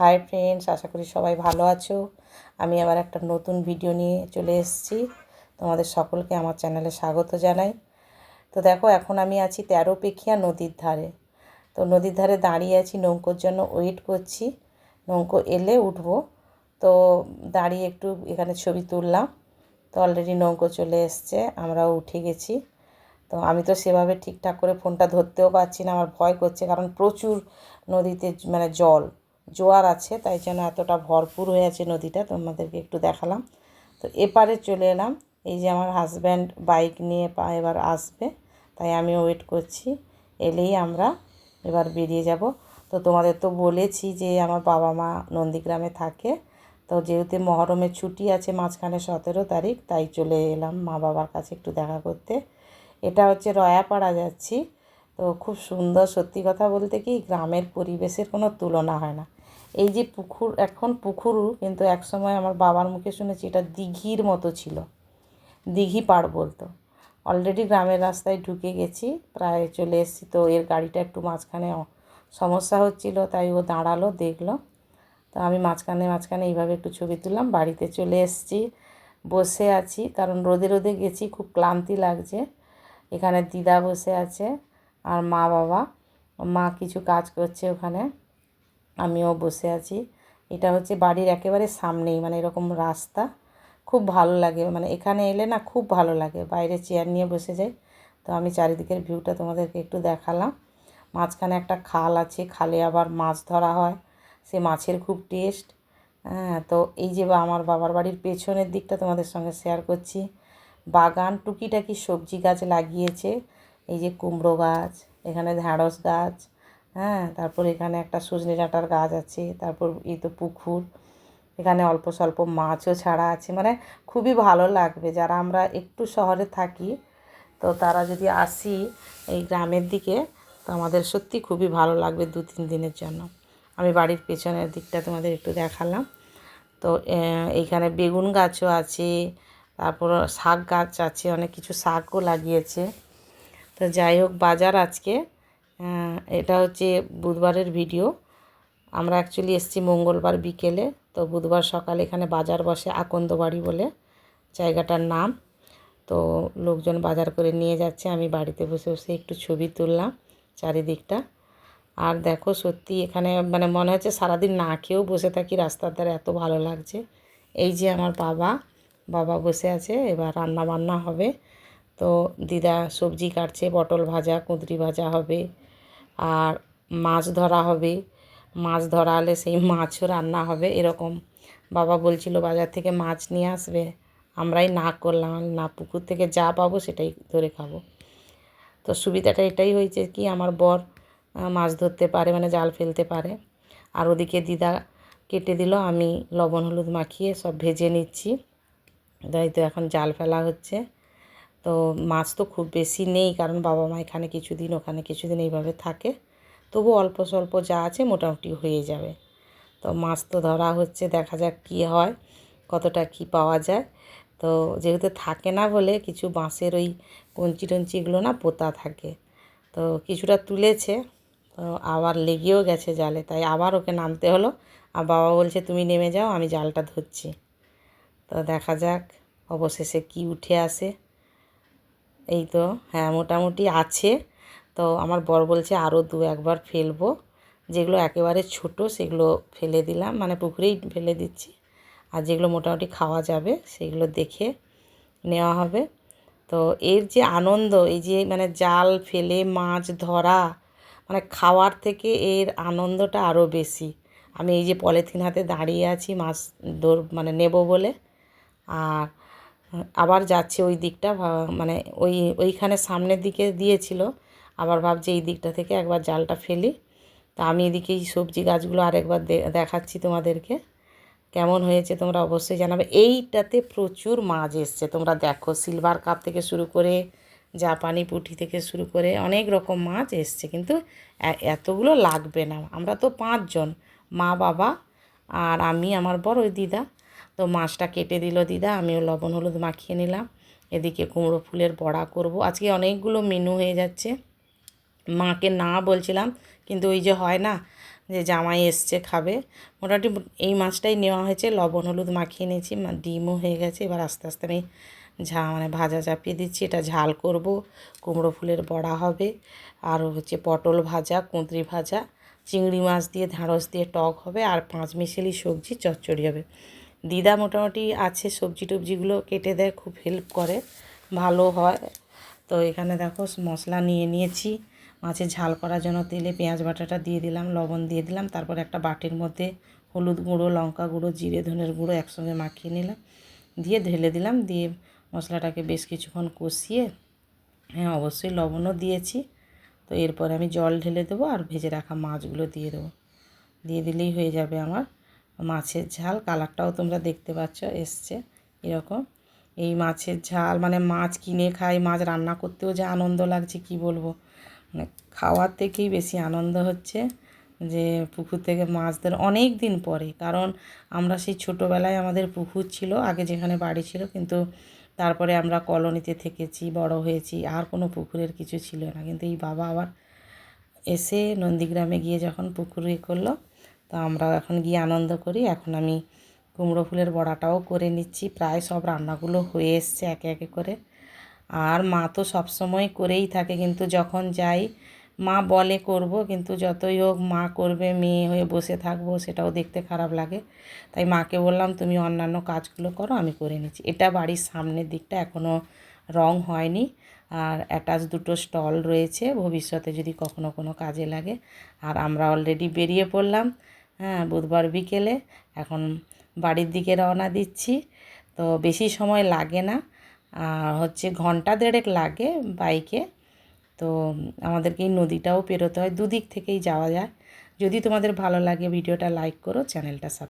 Hi friends আশা করি সবাই ভালো আছো। আমি আবার একটা নতুন ভিডিও নিয়ে চলে এসেছি। তোমাদের সকলকে আমার চ্যানেলে স্বাগত জানাই। তো দেখো, এখন আমি আছি তেরো পেখিয়া নদীর ধারে। তো নদীর ধারে দাঁড়িয়ে আছি, নৌকোর জন্য ওয়েট করছি। নৌকো এলে উঠবো। তো দাঁড়িয়ে একটু এখানে ছবি তুললাম। তো অলরেডি নৌকো চলে এসছে, আমরাও উঠে গেছি। তো আমি তো সেভাবে ঠিকঠাক করে ফোনটা ধরতেও পারছি না, আমার ভয় করছে, কারণ প্রচুর নদীতে মানে জল। জোয়ার আছে, তাই জন্য এতটা ভরপুর হয়ে আছে নদীটা, তোমাদেরকে একটু দেখালাম। তো এপারে চলে এলাম, এই যে আমার হাজব্যান্ড বাইক নিয়ে এবার আসবে, তাই আমি ওয়েট করছি, এলেই আমরা এবার বেরিয়ে যাব। তো তোমাদের তো বলেছি যে আমার বাবা মা নন্দীগ্রামে থাকে, তো যেহেতু মহরমের ছুটি আছে মাঝখানে সতেরো তারিখ, তাই চলে এলাম মা বাবার কাছে একটু দেখা করতে। এটা হচ্ছে রয়াপাড়া যাচ্ছি, তো খুব সুন্দর সত্যি কথা বলতে কি, গ্রামের পরিবেশের কোনো তুলনা হয় না। এই যে পুকুর, এখন পুকুর কিন্তু একসময় আমার বাবার মুখে শুনেছি এটা দিঘির মতো ছিল। দিঘি পাড় বলতো। অলরেডি গ্রামের রাস্তায় ঢুকে গেছি, প্রায় চলে এসেছি তো এর গাড়িটা একটু মাঝখানে সমস্যা হচ্ছিল, তাই ও দাঁড়াল, দেখল। তো আমি মাঝখানে মাঝখানে এইভাবে একটু ছবি তুললাম, বাড়িতে চলে এসেছি, বসে আছি। কারণ রোদে রোদে গেছি, খুব ক্লান্তি লাগছে। এখানে দিদা বসে আছে, আর মা বাবা। মা কিছু কাজ করছে ওখানে। আমিও বসে আছি। এটা হচ্ছে বাড়ির একেবারে সামনেই মানে এরকম রাস্তা। খুব ভালো লাগে মানে এখানে এলে না খুব ভালো লাগে, বাইরে চেয়ার নিয়ে বসে যাই। তো আমি চারিদিকের ভিউটা তোমাদেরকে একটু দেখালাম। মাঝখানে একটা খাল আছে, খালে আবার মাছ ধরা হয়, সে মাছের খুব টেস্ট হ্যাঁ তো এই যে আমার বাবার বাড়ির পেছনের দিকটা তোমাদের সঙ্গে শেয়ার করছি। বাগান টুকিটাকি সবজি গাছ লাগিয়েছে, এই যে কুমড়ো গাছ, এখানে ঢ্যাঁড়স গাছ হ্যাঁ তারপর এখানে একটা সজনে ডাঁটার গাছ আছে, তারপর এই তো পুকুর, এখানে অল্প স্বল্প মাছও ছাড়া আছে মানে খুবই ভালো লাগবে। যারা আমরা একটু শহরে থাকি, তো তারা যদি আসি এই গ্রামের দিকে, তো আমাদের সত্যি খুবই ভালো লাগবে দু তিন দিনের জন্য। আমি বাড়ির পেছনের দিকটা তোমাদের একটু দেখালাম। তো এইখানে বেগুন গাছও আছে, তারপর শাক গাছ আছে, অনেক কিছু শাকও লাগিয়েছে। তো যাই হোক, বাজার আজকে এটা হচ্ছে বুধবারের ভিডিও। আমরা অ্যাকচুয়ালি এসেছি মঙ্গলবার বিকেলে, তো বুধবার সকালে এখানে বাজার বসে আকন্দ বাড়ি বলে জায়গাটার নাম। তো লোকজন বাজার করে নিয়ে যাচ্ছে, আমি বাড়িতে বসে বসে একটু ছবি তুললাম চারিদিকটা। আর দেখো সত্যি এখানে মানে মনে হচ্ছে সারাদিন না খেয়েও বসে থাকি, রাস্তার ধারে এত ভালো লাগছে। এই যে আমার বাবা বাবা বসে আছে, এবার রান্না বান্না হবে। তো দিদা সবজি কাটছে, পটল ভাজা, কুঁদরি ভাজা হবে। আর মাছ ধরা হবে। মাছ ধরা হলে সেই মাছও রান্না হবে এরকম। বাবা বলছিল, বাজার থেকে মাছ নিয়ে আসবে। আমরাই না করলাম না পুকুর থেকে যা পাবো সেটাই ধরে খাব। তো সুবিধাটা এটাই হয়েছে কি, আমার বর মাছ ধরতে পারে মানে জাল ফেলতে পারে। আর ওদিকে দিদা কেটে দিল, আমি লবণ হলুদ মাখিয়ে সব ভেজে নিচ্ছি। তাই তো এখন জাল ফেলা হচ্ছে। তো মাছ তো খুব বেশি নেই, কারণ বাবা মা এখানে কিছুদিন, ওখানে কিছুদিন এইভাবে থাকে। তবু অল্প স্বল্প যা আছে মোটামুটি হয়ে যাবে। তো মাছ তো ধরা হচ্ছে, দেখা যাক কী হয়, কতটা কি পাওয়া যায়। তো যেহেতু থাকে না বলে কিছু বাঁশের ওই কঞ্চি টঞ্চিগুলো না পোতা থাকে। তো কিছুটা তুলেছে, তো আবার লেগেও গেছে জালে, তাই আবার ওকে নামতে হলো। আর বাবা বলছে, তুমি নেমে যাও, আমি জালটা ধরছি। তো দেখা যাক, অবশেষে কি উঠে আসে। এই তো হ্যাঁ মোটামুটি আছে। তো আমার বর বলছে আরও দু একবার ফেলব। যেগুলো একেবারে ছোট সেগুলো ফেলে দিলাম মানে পুকুরেই ফেলে দিচ্ছি। আর যেগুলো মোটামুটি খাওয়া যাবে সেগুলো দেখে নেওয়া হবে। তো এর যে আনন্দ, এই যে মানে জাল ফেলে, মাছ ধরা মানে খাওয়ার থেকে এর আনন্দটা আরও বেশি। আমি এই যে পলিথিন হাতে দাঁড়িয়ে আছি, মাছ ধর মানে নেব বলে। আর আবার যাচ্ছে ওই দিকটা মানে ওই, ওইখানে সামনের দিকে দিয়েছিল। আবার ভাবছি এই দিকটা থেকে একবার জালটা ফেলি। তা আমি এদিকে এই সবজি গাছগুলো আরেকবার দেখাচ্ছি তোমাদেরকে। কেমন হয়েছে তোমরা অবশ্যই জানাবে। এইটাতে প্রচুর মাছ এসছে, তোমরা দেখো। সিলভার কাপ থেকে শুরু করে জাপানি পুঁটি থেকে শুরু করে অনেক রকম মাছ এসছে। কিন্তু এতগুলো লাগবে না। আমরা তো পাঁচজন, মা, বাবা আর আমি, আমার বড় ওই দিদা। তো মাছটা কেটে দিল দিদা, আমিও লবণ হলুদ মাখিয়ে নিলাম। এদিকে কুমড়ো ফুলের বড়া করব। আজকে অনেকগুলো মেনু হয়ে যাচ্ছে। মাকে না বলছিলাম, কিন্তু ওই যে হয় না যে জামাই এসছে খাবে। মোটামুটি এই মাছটাই নেওয়া হয়েছে। লবণ হলুদ মাখিয়ে নিয়েছি ডিমও হয়ে গেছে। এবার আস্তে আস্তে আমি ঝা মানে ভাজা চাপিয়ে দিচ্ছি। এটা ঝাল করব। কুমড়ো ফুলের বড়া হবে। আর হচ্ছে পটল ভাজা, কুঁদরি ভাজা, চিংড়ি মাছ দিয়ে, ঢ্যাঁড়স দিয়ে টক হবে। আর পাঁচ মিশেলি সবজি, চচ্চড়ি হবে। দিদা মোটামুটি আছে, সবজি টবজিগুলো কেটে দেয়, খুব হেল্প করে। ভালো হয়। তো এখানে দেখো মশলা নিয়ে নিয়েছি। মাছের ঝাল করার জন্য তেলে পেঁয়াজ বাটাটা দিয়ে দিলাম, লবণ দিয়ে দিলাম, তারপর একটা বাটির মধ্যে হলুদ গুঁড়ো, লঙ্কা গুঁড়ো, জিরে, ধনের গুঁড়ো একসঙ্গে মাখিয়ে নিলাম। দিয়ে ঢেলে দিলাম, দিয়ে মশলাটাকে বেশ কিছুক্ষণ কষিয়ে হ্যাঁ অবশ্যই লবণও দিয়েছি। তো এরপর আমি জল ঢেলে দেবো আর ভেজে রাখা মাছগুলো দিয়ে দেবো। দিয়ে দিলেই হয়ে যাবে আমার মাছের ঝাল, কালারটাও তোমরা দেখতে পাচ্ছ, এসছে এরকম। এই মাছের ঝাল মানে মাছ কিনে খাই মাছ রান্না করতেও যে আনন্দ লাগছে, কি বলব? মানে খাওয়ার থেকেই বেশি আনন্দ হচ্ছে যে পুকুর থেকে মাছ ধরে অনেক দিন পরে। কারণ আমরা সেই ছোটোবেলায় আমাদের পুকুর ছিল, আগে যেখানে বাড়ি ছিল, কিন্তু তারপরে আমরা কলোনিতে থেকেছি, বড় হয়েছি, আর কোনো পুকুরের কিছু ছিল না। কিন্তু এই বাবা আবার এসে নন্দীগ্রামে গিয়ে যখন পুকুর ইয়ে করল তো আমরাও এখন গিয়ে আনন্দ করি। এখন আমি কুমড়ো ফুলের বড়াটাও করে নিচ্ছি। প্রায় সব রান্নাগুলো হয়ে এসছে একে একে করে। আর মা তো সবসময় করেই থাকে, কিন্তু যখন যাই মা বলে করব, কিন্তু যতই হোক মা করবে, মেয়ে হয়ে বসে থাকব, সেটাও দেখতে খারাপ লাগে। তাই মাকে বললাম, তুমি অন্যান্য কাজগুলো করো, আমি করে নিচ্ছি। এটা বাড়ির সামনের দিকটা এখনও রং হয়নি। আর অ্যাটাচ দুটো স্টল রয়েছে। ভবিষ্যতে যদি কখনো কোনো কাজে লাগে। আর আমরা অলরেডি বেরিয়ে পড়লাম। হ্যাঁ বুধবার বিকেলে এখন বাড়ির দিকে রওনা দিচ্ছি। তো বেশি সময় লাগে না। আর হচ্ছে ঘণ্টা দেড়েক লাগে বাইকে। তো আমাদেরকে এই নদীটাও পেরোতে হয়। দুদিক থেকেই যাওয়া যায়। যদি তোমাদের ভালো লাগে ভিডিওটা লাইক করো, চ্যানেলটা সাব